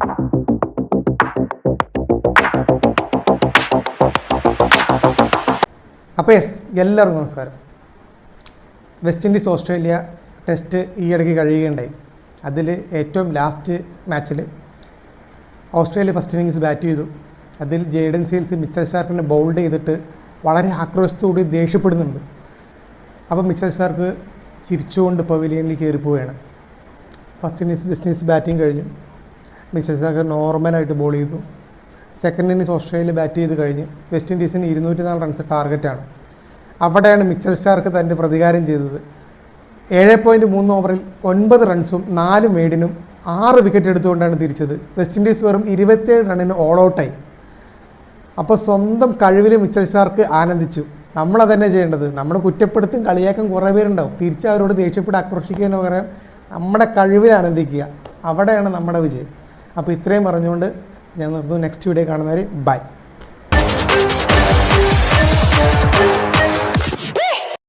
അപ്പോൾ എസ് എല്ലാവർക്കും നമസ്കാരം. വെസ്റ്റ് ഇൻഡീസ് ഓസ്ട്രേലിയ ടെസ്റ്റ് ഈ ഇടയ്ക്ക് കഴിയുകയുണ്ടായി. അതിൽ ഏറ്റവും ലാസ്റ്റ് മാച്ചിൽ ഓസ്ട്രേലിയ ഫസ്റ്റ് ഇന്നിങ്സ് ബാറ്റ് ചെയ്തു. അതിൽ ജെയ്ഡൻ സീൽസ് മിച്ചൽ ഷാർക്കിനെ ബൗൾഡ് ചെയ്തിട്ട് വളരെ ആക്രോശത്തോടെ ദേഷ്യപ്പെടുന്നുണ്ട്. അപ്പോൾ മിച്ചൽ ഷാർക്ക് ചിരിച്ചുകൊണ്ട് പവിലിയനിൽ കയറി പോവുകയാണ്. First innings West Indies batting കഴിഞ്ഞു. ഷാർക്ക് നോർമലായിട്ട് ബോൾ ചെയ്തു. സെക്കൻഡ് ഇന്നിങ്സ് ഓസ്ട്രേലിയ ബാറ്റ് ചെയ്ത് കഴിഞ്ഞ് വെസ്റ്റ് ഇൻഡീസിന് ഇരുന്നൂറ്റി നാല് റൺസ് ടാർഗറ്റാണ് അവിടെയാണ് മിച്ചൽ സ്റ്റാർക്ക് തന്റെ പ്രതികാരം ചെയ്തത്. ഏഴ് പോയിന്റ് മൂന്ന് ഓവറിൽ ഒൻപത് റൺസും നാല് മേഡിനും ആറ് വിക്കറ്റ് എടുത്തുകൊണ്ടാണ് തിരിച്ചത്. വെസ്റ്റ് ഇൻഡീസ് വെറും ഇരുപത്തേഴ് റണ്ണിന് ഓൾ ഔട്ടായി അപ്പോൾ സ്വന്തം കഴിവിൽ മിച്ചൽ സ്റ്റാർക്ക് ആനന്ദിച്ചു. നമ്മളതന്നെ ചെയ്യേണ്ടത്. നമ്മൾ കുറ്റപ്പെടുത്തും കളിയാക്കും കുറേ പേരുണ്ടാവും. തിരിച്ച് അവരോട് ദേഷ്യപ്പെട്ട് ആക്രോശിക്കുന്നതിന് പകരം നമ്മുടെ കഴിവിൽ ആനന്ദിക്കുക. അവിടെയാണ് നമ്മുടെ വിജയം. അപ്പോൾ ഇത്രയും പറഞ്ഞുകൊണ്ട് ഞാൻ നിർത്തുന്നു. നെക്സ്റ്റ് വീഡിയോ കാണുന്നവർ ബൈ